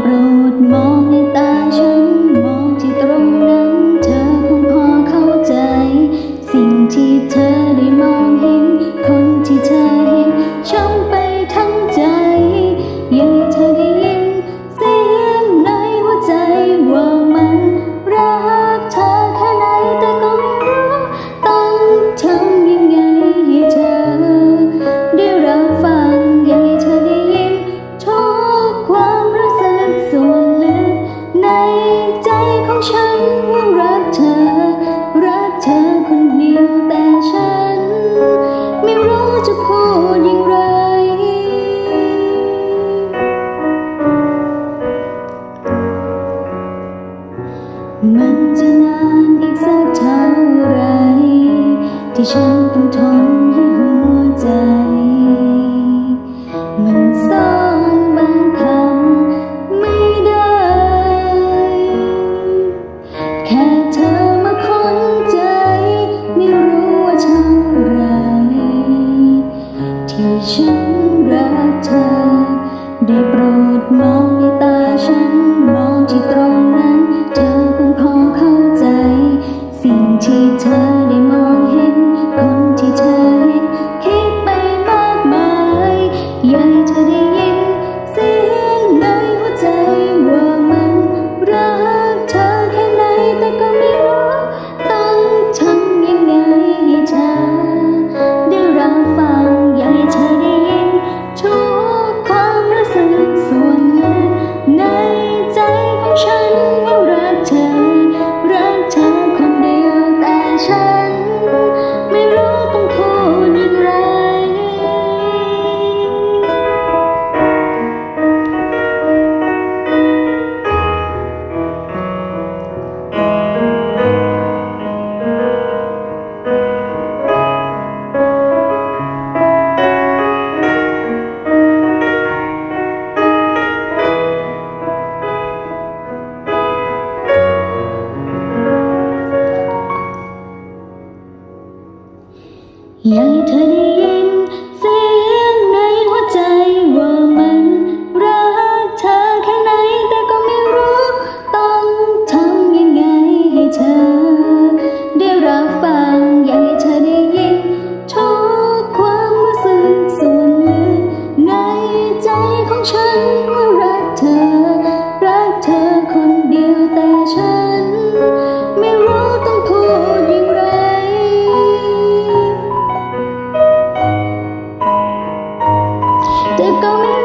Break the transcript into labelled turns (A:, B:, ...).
A: โปรดมอง พูดอย่างไร มันจะนานอีกสักเท่าไร ที่ฉันต้องทนให้หัวใจ มันซ่อนบางคำไม่ได้ แค่เธอ 一样一阵 It's go